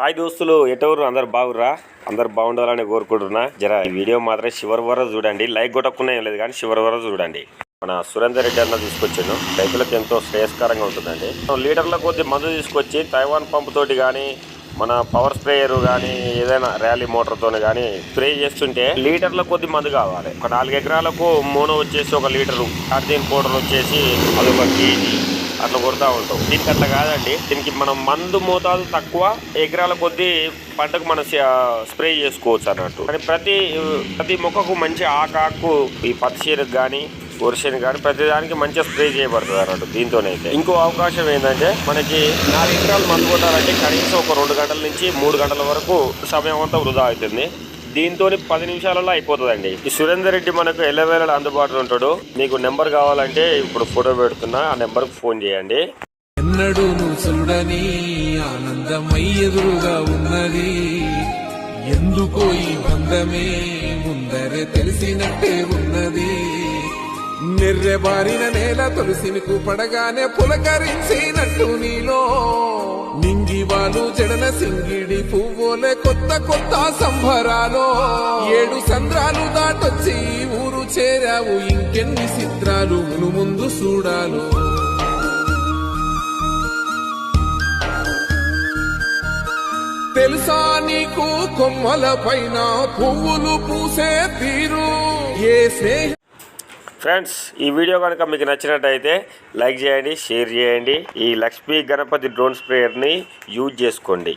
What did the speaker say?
Hi దోస్తులు ఎటవరు అందరు బాగురా అందరు బాగుండాలని కోరుకుంటున్నా. జర ఈ వీడియో మాత్రం చివరి వరకు చూడండి. లైక్ కొట్టకుండా ఏం లేదు కానీ చివరి వరకు చూడండి. మన సురేందర్ రెడ్డి అన్న తీసుకొచ్చాను రైతులకు ఎంతో శ్రేయస్కరంగా ఉంటుందండి. లీటర్ల కొద్ది మందు తీసుకొచ్చి తైవాన్ పంపుతోటి కానీ మన పవర్ స్ప్రేయర్ కానీ ఏదైనా ర్యాలీ మోటార్తో కానీ స్ప్రే చేస్తుంటే లీటర్ల కొద్ది మందు కావాలి. ఒక నాలుగు ఎకరాలకు మోనో వచ్చేసి ఒక లీటరు కార్తీన్ పౌడర్ వచ్చేసి అదొక కేజీ. అట్లా కొడతా ఉంటాం. దీనికి అట్లా కాదండి. దీనికి మనం మందు మోతాదు తక్కువ ఎకరాల కొద్దీ పంటకు మనం స్ప్రే చేసుకోవచ్చు అన్నట్టు. కానీ ప్రతి ప్రతి మొక్కకు మంచి ఆకాకు ఈ పత్తి చీరకు కానీ వర్షం కానీ ప్రతిదానికి మంచిగా స్ప్రే చేయబడుతుంది అన్నట్టు దీంతోనైతే. ఇంకో అవకాశం ఏంటంటే మనకి నాలుగు ఎకరాలు మందు కొట్టాలంటే కనీసం ఒక రెండు గంటల నుంచి మూడు గంటల వరకు సమయం అంతా వృధా అవుతుంది. దీంతో పది నిమిషాలలో అయిపోతుందండి. ఈ సురేందర్ రెడ్డి మనకు ఎల్లవేళ అందుబాటులో ఉంటాడు. మీకు నెంబర్ కావాలంటే ఇప్పుడు ఫోటో పెడుతున్నా ఆ నెంబర్కి ఫోన్ చేయండి. ఎన్నడూ చూడని ఆనందమై ఎదురుగా ఉన్నది. ఎందుకో ఈ బంధమే ముందరే తెలిసినట్టే ఉన్నది. నిర్రెబారిన నేల తులసిని పడగానే పులకరించినట్టు నీలో. నింగి వాళ్ళు జడన సింగిడి పువ్వులే కొత్త కొత్త సంభరాలో ఏడు సంద్రాలు దాటొచ్చి ఊరు చేరావు ఇంకెన్ని చిత్రాలు మును ముందు చూడాలో. తెలుసా నీకు కొమ్మల పైన పువ్వులు పూసే తీరు? ఏ స్నేహ ఫ్రెండ్స్ ఈ వీడియో కనుక మీకు నచ్చినట్టయితే లైక్ చేయండి షేర్ చేయండి. ఈ లక్ష్మీ గణపతి డ్రోన్ స్ప్రేయర్ని యూజ్ చేసుకోండి.